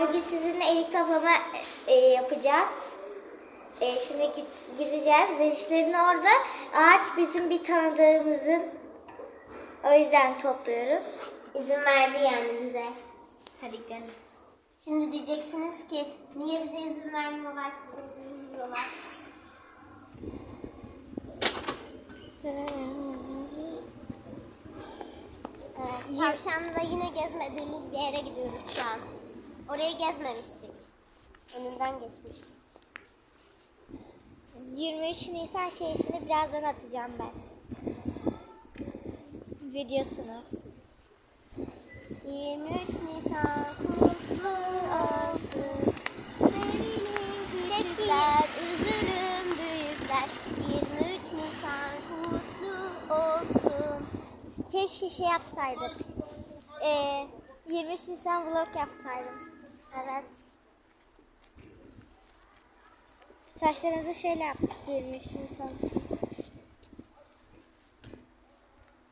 Bugün sizinle elik kaplama e, yapacağız. E, şimdi git- gideceğiz. Zenişlerin orada ağaç bizim bir tanıdığımızın. O yüzden topluyoruz. İzin verdi yani bize. Hadi gidelim. Şimdi diyeceksiniz ki niye bize izin vermiyorlar. Evet, Tavşan'da yine gezmediğimiz bir yere gidiyoruz şu an. Orayı gezmemiştik. Önünden geçmiştik. 23 Nisan şeysini birazdan atacağım ben. Videosunu. 23 Nisan kutlu olsun. Sevinin küçükler, üzülün büyükler. 23 Nisan kutlu olsun. Keşke şey yapsaydık. E, 23 Nisan vlog yapsaydım. Evet. Saçlarınızı şöyle yap. 23 Nisan.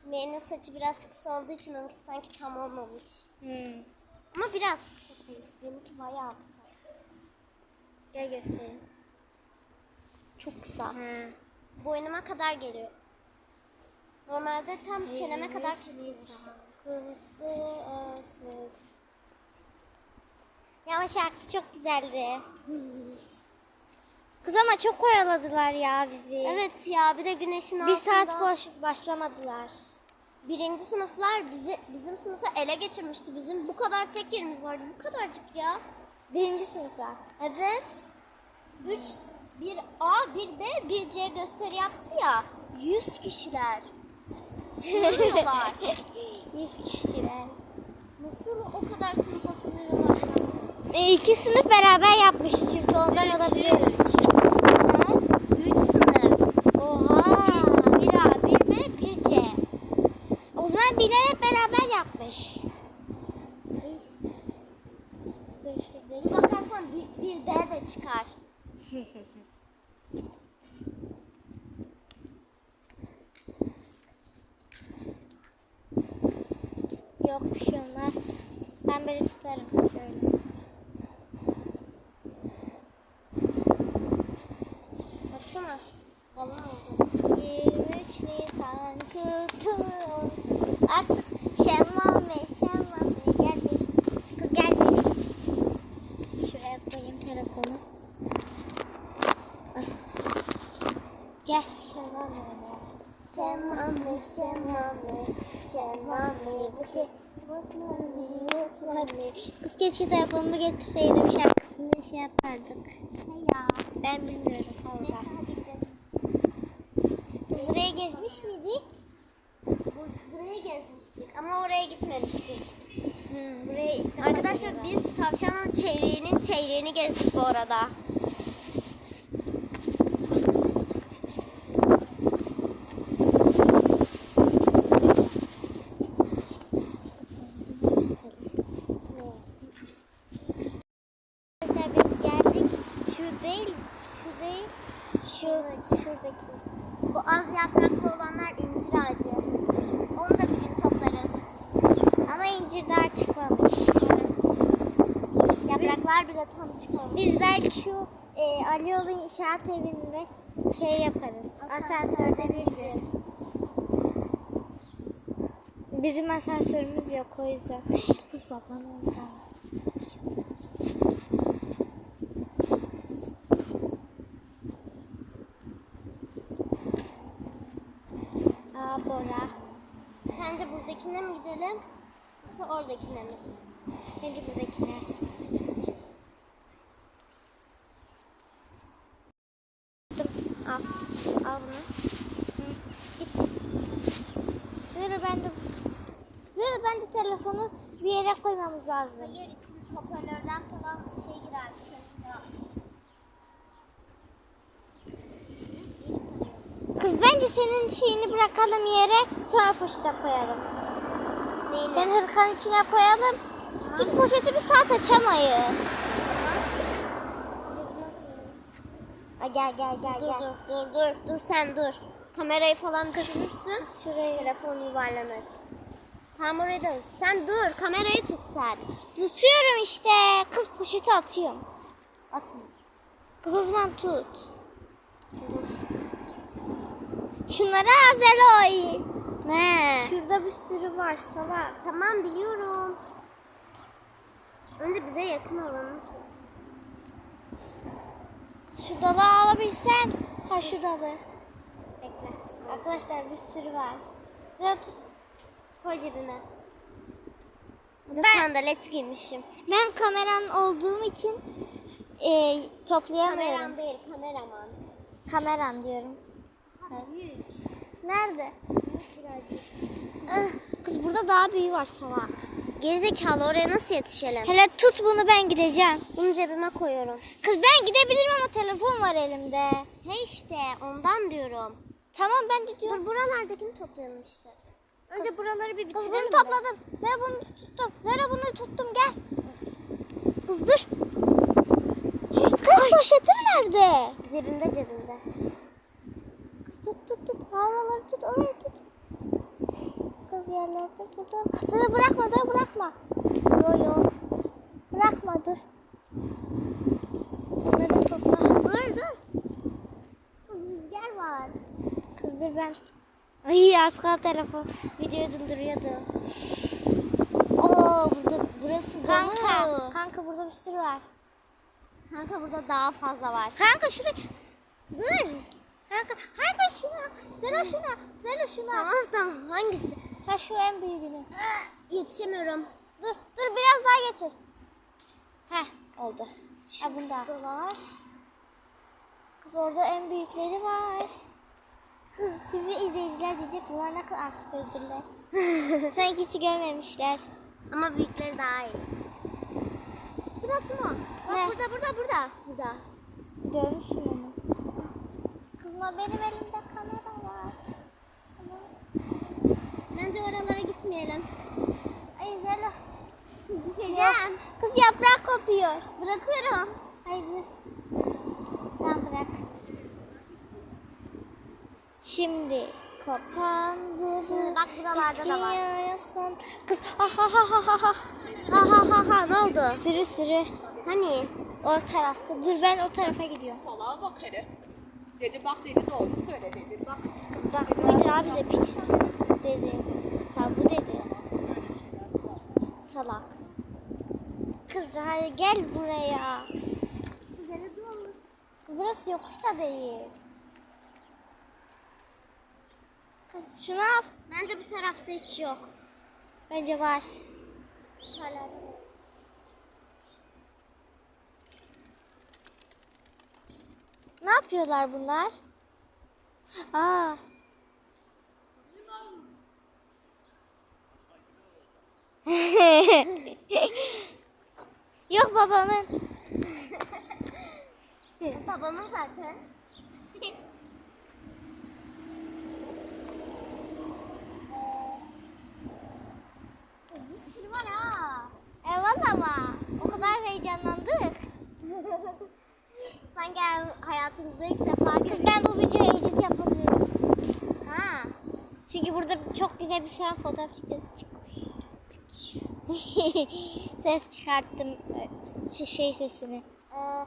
Sümeyye'nin saçı biraz kısa olduğu için onunki sanki tam olmamış. Hmm. Ama biraz kısa sayılır. Benimki bayağı kısa. Gel göstereyim. Çok kısa. Ha. Boynuma kadar geliyor. Normalde tam çeneme kadar kesiyor. Kızı olsun. Ya ama şarkısı çok güzeldi. Kız ama çok oyaladılar ya bizi. Evet ya bir de güneşin Bir altında. saat boş başlamadılar. Birinci sınıflar bizi bizim sınıfı ele geçirmişti. Bizim bu kadar tek yerimiz vardı. Bu kadarcık ya. Birinci sınıflar. Evet. 3 bir A, bir B, bir C gösteri yaptı ya. 100 kişiler. Sığmıyorlar. 100 kişiler. Nasıl o kadar sınıfa sığıyorlar? E, iki sınıf beraber yapmış çünkü ondan Üç, olabilir. Üç sınıf. Oha. Bir A, bir B, bir C. O zaman birler hep beraber yapmış. İşte. Bakarsan bir, bir D de çıkar. Yok bir şey olmaz. Ben böyle tutarım şöyle. Baksana. Balon oldu. 23 Nisan kutlu olsun. Artık şemmame şemmame gel bir. Kız gel bir. Şuraya koyayım telefonu. Ay. Gel şemmame. Şemmame şemmame şemmame buket. Kız keşke telefonumu getirseydim şarkısını şey yapardık. Ya. Ben bilmiyorum. Biz buraya gezmiş miydik? Buraya gezmiştik ama oraya gitmemiştik. Buraya defa Arkadaşlar biz tavşanın çeyreğinin çeyreğini gezdik bu arada. Mesela biz geldik. Şu değil, şu değil, şu, şuradaki. Bu az yapraklı olanlar incir ağacı. Onu da bir gün toplarız. Ama incir daha çıkmamış. Yapraklar bile tam çıkmamış. Biz belki e, Aliyoğlu İnşaat Evi'nde şey yaparız. Asansörde bir gün. Bizim asansörümüz yok o yüzden. Kız babam orada. Aa Bora. Sence buradakine mi gidelim? Yoksa oradakine mi? Bence buradakine. Al. Al bunu. Hı. Git. Zırı bence Zırı bence telefonu bir yere koymamız lazım. Hayır için hoparlörden falan şey girer. Kız bence senin şeyini bırakalım yere sonra poşete koyalım. Neyini? Sen hırkanın içine koyalım. Çünkü poşeti bir saat açamayız. Aa, gel gel gel Dur gel. dur dur dur dur sen dur. Kamerayı falan düşürürsün. Şuraya. Telefon yuvarlanır. Tam oraya da. Sen dur kamerayı tut sen. Tutuyorum işte. Kız poşeti atıyorum. Atma. Kız o zaman tut. Şunları az Eloy. Ne? Şurada bir sürü var salak. Tamam biliyorum. Önce bize yakın olanı tut. Şu dalı alabilsen. Ha şu dalı. Bekle. Arkadaşlar bir sürü var. Sen tut. Koy cebime. Ben- sandalet giymişim. Ben kameran olduğum için e, toplayamıyorum. Kameram değil kameraman. Kameran diyorum. Hayır. Nerede? Ah, Kız burada daha büyüğü var salak. Gerizekalı oraya nasıl yetişelim? Hele tut bunu ben gideceğim. Bunu cebime koyuyorum. Kız ben gidebilirim ama telefon var elimde. He işte ondan diyorum. Tamam ben de diyorum. Dur buralardakini toplayalım işte. Önce buraları bir Kız bitirelim bunu de. topladım. Zela bunu tuttum. Zela bunu tuttum gel. Kız dur. Kız poşetin nerede? Cebimde cebimde. Kız tut tut tut. Ha, Oraları tut orayı tut. Kız yerlerde burada. Dur bırakma Zela bırakma. Yo yo. Bırakma dur. Bunları topla. Dur dur. Kız rüzgar var. Kız dur ben. Ay az kaldı telefon. Videoyu durduruyordu. Oo burada burası Kanka. dolu. Kanka burada bir sürü var. Kanka burada daha fazla var. Kanka şuraya. Dur. Kanka, kanka şuna. Zela şuna. Zela şuna. Tamam tamam. Hangisi? Ha şu en büyüğünü. Yetişemiyorum. Dur, dur biraz daha getir. Heh, oldu. Ha bunda. Var. Kız orada en büyükleri var. Kız şimdi izleyiciler diyecek bunlar ne kadar özürler. Sanki hiç görmemişler. Ama büyükleri daha iyi. Sumo sumo. Bak Ne? burada burada burada. Burada. Görmüşüm onu. Kızma benim elimde kamera var. Bence oralara gitmeyelim. Ay Zela. Kız düşeceğim. kız yaprak kopuyor. Bırakıyorum. Hayır. Tamam bırak. Şimdi kapandı. Şimdi bak buralarda da var. Eskiyorsun. Kız ha ha ha ha ha ha. Ha ha ha ha ne oldu? Sürü sürü. Hani? O tarafta. Dur ben o tarafa gidiyorum. Salağa bak hele. Dedi bak dedi doğru söyle dedi bak. Kız bak bir daha bize piç dedi. Ha bu dedi. Salak. Kız hadi gel buraya. Kız burası yokuş da değil. Kız şunu al. Bence bu tarafta hiç yok. Bence var. Hala. Ne yapıyorlar bunlar? Aa. Yok babamın. Babamın zaten. Kız bir sürü var ha. E ama o kadar heyecanlandık. Sanki hayatımızda ilk defa Kız ben bu videoyu edit yapabilirim. Ha. Çünkü burada çok güzel bir tane fotoğraf çekeceğiz. Ses çıkarttım. Şu şey sesini. Ee,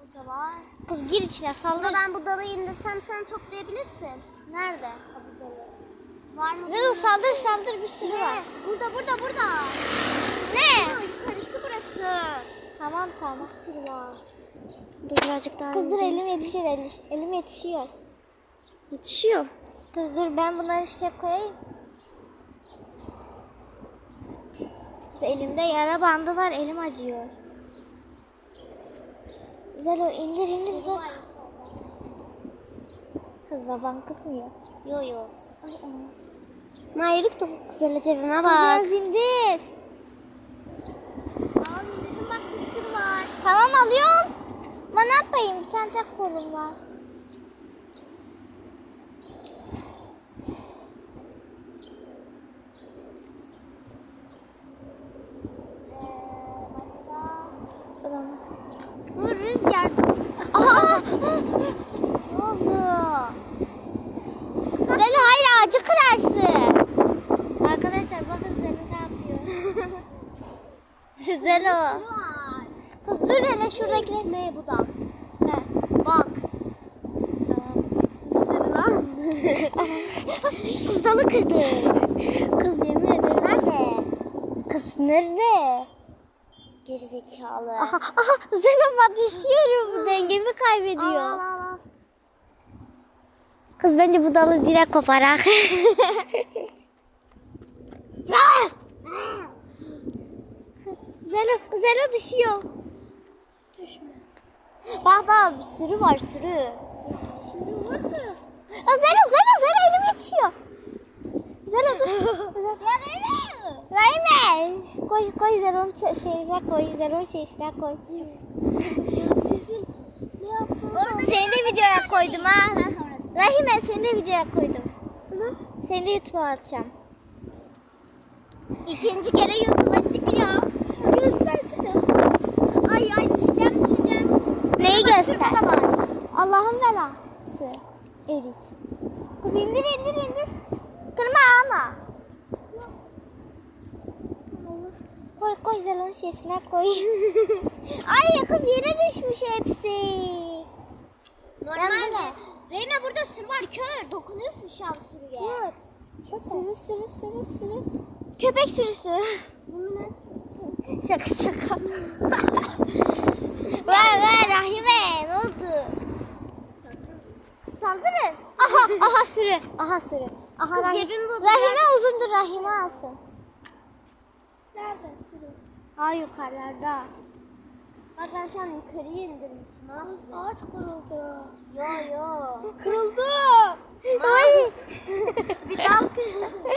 burada var. Kız gir içine saldır. Ben bu dalı indirsem sen toplayabilirsin. Nerede? Ha, bu dalı. Var mı? Zeynep saldır saldır bir sürü var. Ne? Burada burada burada. Ne? Yukarısı burası. Tamam tamam. Bir sürü var. Dur birazcık daha Kız dur elim yetişir elim, elim yetişiyor. Yetişiyor. Kız dur ben bunları şey koyayım. Kız elimde yara bandı var elim acıyor. Güzel o indir indir güzel. Kız baban kızmıyor. Yo yo. Ay aman. Mayırık da güzel cebime bak. biraz indir. Al indirdim bak bir sürü var. Tamam alıyorum. Ne yapayım? Bir tane tek kolum var. Ee, başka? Bakalım. Dur rüzgar dur. Aa! ne oldu? Zeli hayır ağacı kırarsın. Arkadaşlar bakın Zeli Zelo. Var. Kız dur hele şuradaki. Ne bu da? He. Bak. Sırlan. Kız dalı kırdı. Kız yemin ederim. Nerede? Kız nerede? Gerizekalı. Aha, aha Zeynep düşüyorum. Dengemi kaybediyor. Al al al. Kız bence bu dalı direkt koparak. Zelo, Zelo düşüyor. Düşme. Bak bak bir sürü var sürü. Sürü var mı? Ya Zelo, Zelo, Zelo elim yetişiyor. Zelo dur. Rahime. Koy, koy Zelo'nun şey- şeyine koy. Zelo'nun şeysine koy. Sizin ne yaptınız? Seni de videoya koydum ha. Rahime seni de videoya koydum. Seni de YouTube'a atacağım. İkinci kere YouTube'a çıkıyor. Göstersene. Ay ay düşeceğim düşeceğim. Neyi göster? Allah'ın belası. Erik. Kız indir indir indir. Kırma ama. Koy koy Zelo'nun şeysine koy. Ay kız yere düşmüş hepsi. Normalde. Reyme burada sürü var kör. Dokunuyorsun şu an sürüye. Evet. Sürü sürü sürü sürü. Köpek sürüsü. şaka şaka. Vay vay Rahime ne oldu? Saldırın. Aha aha sürü. Aha sürü. Aha Kız cebim buldu. Rahime uzundur Rahime alsın. Nerede sürü? Ha yukarılarda. Bak ben şu an yukarıya indirmişim. ha. Ağaç kırıldı. Yo yo. Kırıldı. Ay. Bir dal kırıldı.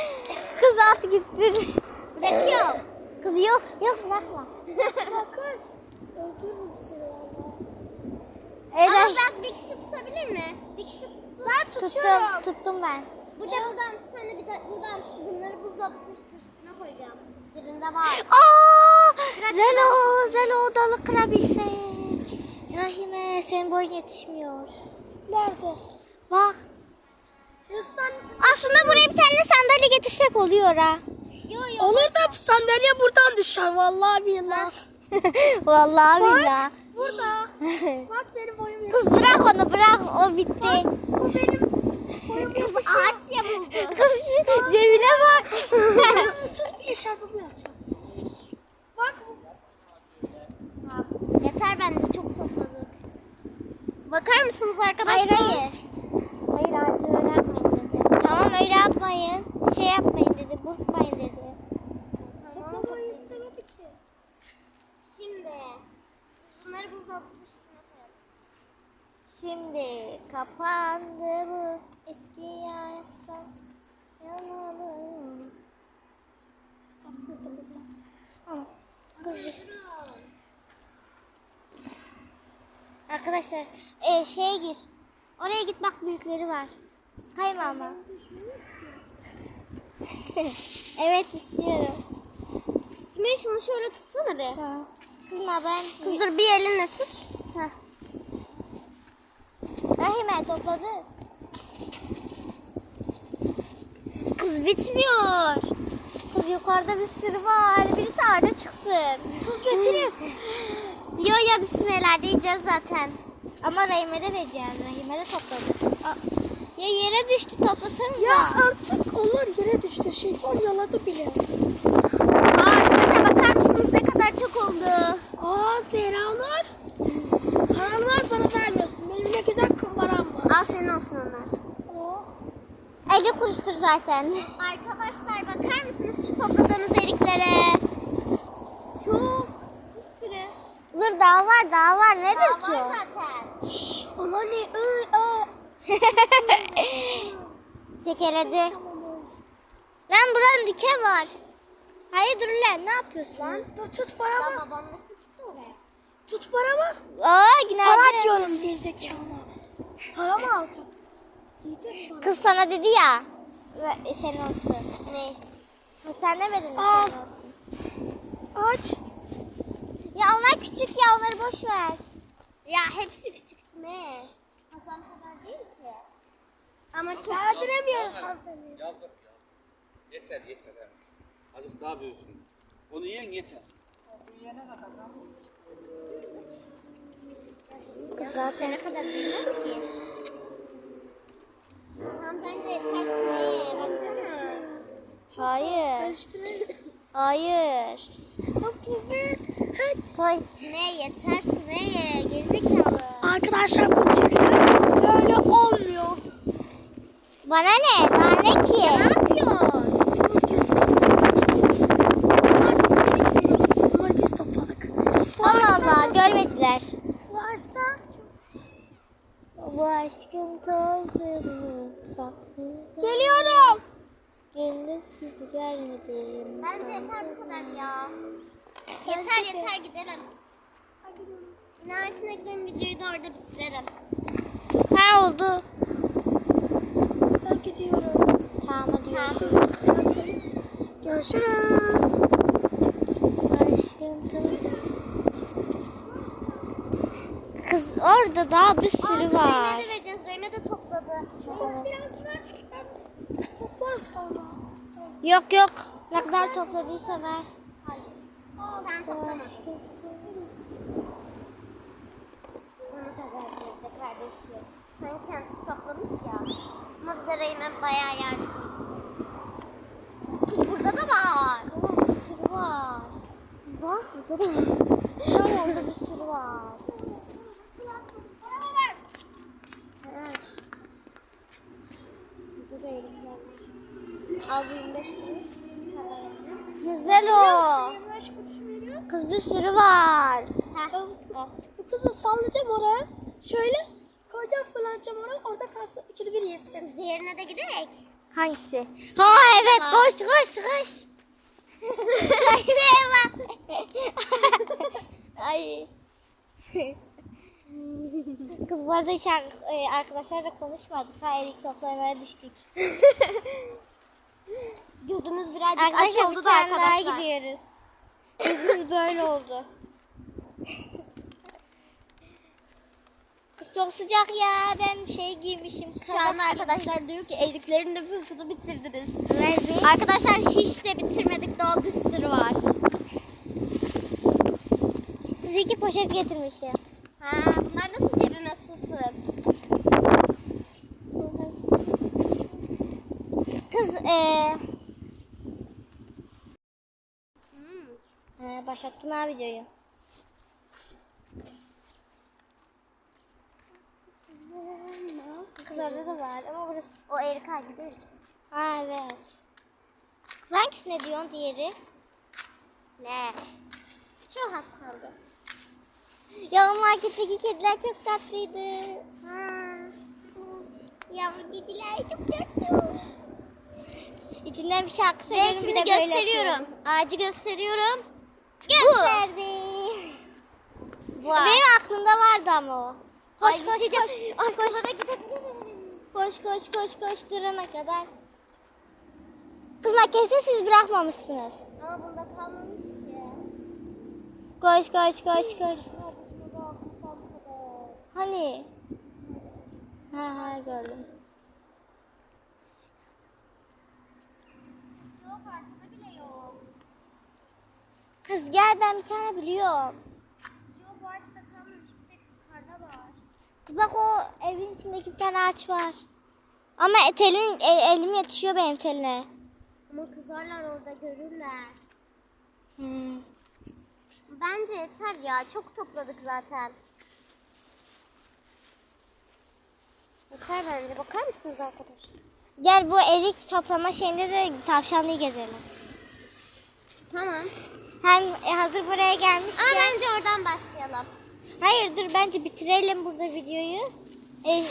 Kız at gitsin. Bırakıyorum. Kız yok yok bırakma. Kız. Öldürürüm seni valla. Evet. Ama bak bir kişi tutabilir mi? Bir kişi tutsun. Ben Tuttum, tuttum ben. Bu da buradan sen de bir de buradan tut. Bunları buzdolabı poşetine koyacağım. Cebimde var. Aa! Zelo, Zelo dalı kırabilse. Rahime senin boyun yetişmiyor. Nerede? Bak. Ya sen... Aslında buraya bir tane sandalye getirsek oluyor ha. Yo yo. Olur da sandalye buradan düşer vallahi billahi. Vallahi billahi. Burada. Bak benim boyum Kız bırak onu bırak o bitti. Bu benim Kız ağaç yamuldu. Kız cebine bak. Tuz bir eşarbımı yapacağım. Bak Yeter bence çok topladık. Bakar mısınız hayır arkadaşlar? hayır. Hayır ağacı öyle yapmayın dedi. Tamam öyle yapmayın. Şey yapmayın dedi. Burkmayın dedi. Tamam. Şimdi bunları buzdolabı. Şimdi kapandı bu eski yaksan yanalım. Bak burada burada. Ama. Arkadaşlar e, şeye gir. Oraya git bak büyükleri var. Kayma ama. evet istiyorum. Sümeyye şunu şöyle tutsana be. Tamam. Kızma ben. Kız dur bir elinle tut. Heh. Rahime topladı. Kız bitmiyor. Kız yukarıda bir sürü var. Birisi ağaca çıksın. Tuz getireyim. yo yo biz Sümelerde yiyeceğiz zaten. Ama Rahime de vereceğim. Rahime de topladı. Aa, Ya yere düştü toplasanıza. Ya artık onlar yere düştü. Şeytan yaladı bile. Aa, arkadaşlar bakar mısınız ne kadar çok oldu. Aa Zehranur. Param var bana vermiyorsun. Benim ne güzel kumbaram var. Al senin olsun onlar. Oh. 50 kuruştur zaten. Arkadaşlar bakar mısınız şu topladığımız eriklere? Çok bir sürü. Dur daha var daha var. Nedir Daha ki var o? zaten. Ona ne? Tekeledi. Lan buradan diken var. Hayır dur lan ne yapıyorsun? Lan dur tut paramı. babam nasıl tuttu oraya? Tut paramı. Aa günaydın. Para diyorum gerizekalı. Paramı alacağım. Kız sana dedi ya. Ve- Senin olsun. Ne? Ha, sen demedin mi Al. senin olsun? Aç. Ya onlar küçük ya onları boş ver. Ya hepsi küçük ne? Hasan kadar değil ki. Ama çok Verdiremiyoruz hanımefendi. Yazık ya. Yeter yeter. he. Azıcık daha büyüsün. Onu yiyin yeter. Zaten Ne kadar büyümez ki. Bence. Baksana. Hayır. Hayır. Bak. Sine yeter Sine'ye. Gerizekalı. Arkadaşlar bu türlü böyle olmuyor. Bana ne? Daha ne ki? Ne yapıyorsun? Allah Allah görmediler. Bu ağaçlar Bu aşkın tozları saklı. Geliyorum. Gündüz sizi görmedim. Bence yeter bu kadar ya. Yeter yeter gidelim. İnanç'ına gidelim videoyu da orada bitirelim. Ha oldu. Ben gidiyorum. Tamam hadi görüşürüz. Görüşürüz. Aşkın tozları. Kız orada daha bir sürü var. de vereceğiz. Reyme de topladı. Biraz ver. Toplar sonra. Yok yok. Ne kadar topladıysa ver. Sen toplamadın. Da. Sen kendisi toplamış ya. Ama bize Reyme bayağı yardım Kız burada da var. Ama bir sürü var. Kız bak burada da var. Ne orada bir sürü var. Evet. Burada da erikler bu 25 kuruş. Güzel o. 25 kuruş veriyor. Kız bir sürü var. Heh. Bu kızı sallayacağım oraya. Şöyle koyacağım fırlatacağım oraya. Orada kalsın. İkili bir yesin. Diğerine de gidelim. Hangisi? Ha evet koş koş koş. Bak. Ay. Kız bu arada hiç e, arkadaşlarla konuşmadık. Ha erik toplamaya düştük. Birazcık aç Arkadaşlar oldu bir da arkadaşlar. gidiyoruz. Yüzümüz böyle oldu. Kız çok sıcak ya. Ben şey giymişim. Şu an arkadaşlar diyor ki eriklerin nüfusunu bitirdiniz. Bir. Arkadaşlar hiç de bitirmedik daha bir sürü var. Kız iki poşet getirmişim. Ha, bunlar nasıl cebime sığsın? Kız eee Ee, başlattım ha videoyu. Kız orada da var ama burası... O erik ağacı değil. Ha evet. Kız hangisine diyorsun diğeri? Ne? Çok kaldı. Ya o marketteki kediler çok tatlıydı. Ha. Yavru kediler çok tatlı. İçinden bir şarkı Ben söylüyorum şimdi bir de gösteriyorum. Ağacı gösteriyorum. Gösterdim. Bu ağaç. Benim aklımda vardı ama o. Koş Ay, koş şey koş. Koş koş. Arkalara. Koş koş koş koş durana kadar. Kız makyajı siz bırakmamışsınız. Ama bunda kalmamış ki. Koş koş koş koş. Hani? Ha ha gördüm. Yok arkada bile yok. Kız gel ben bir tane biliyorum. Yok bu ağaçta kalmamış. Bir tek yukarıda var. Kız bak o evin içindeki bir tane ağaç var. Ama telin, el- elim yetişiyor benim teline. Ama kızarlar orada görürler. Hmm. Bence yeter ya. Çok topladık zaten. Yeter bence. Bakar mısınız arkadaşlar? Gel bu erik toplama şeyinde de tavşanlıyı gezelim. Tamam. Hem e, hazır buraya gelmiş Ama bence oradan başlayalım. Hayır dur bence bitirelim burada videoyu. E,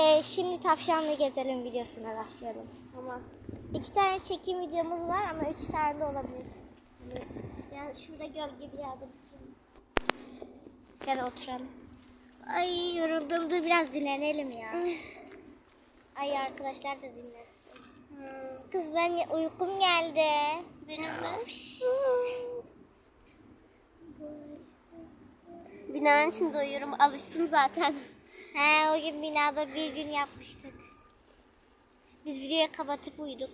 e, şimdi tavşanlıyı gezelim videosuna başlayalım. Tamam. İki tane çekim videomuz var ama üç tane de olabilir. Yani şurada gölge bir yerde bitirelim. Gel oturalım. Ay yoruldum dur biraz dinlenelim ya. Ay arkadaşlar da dinlensin. Kız ben uykum geldi. Benim de. Binanın içinde uyuyorum. Alıştım zaten. He o gün binada bir gün yapmıştık. Biz videoyu kapatıp uyuduk.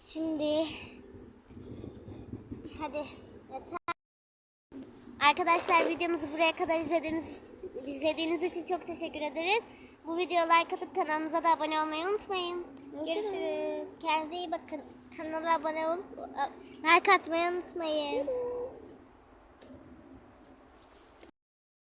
Şimdi hadi. Yeter. Arkadaşlar videomuzu buraya kadar izlediğiniz, izlediğiniz için çok teşekkür ederiz. Bu videoya like atıp kanalımıza da abone olmayı unutmayın. Görüşürüz. Görüşürüz. Kendinize iyi bakın. Kanala abone olup like atmayı unutmayın.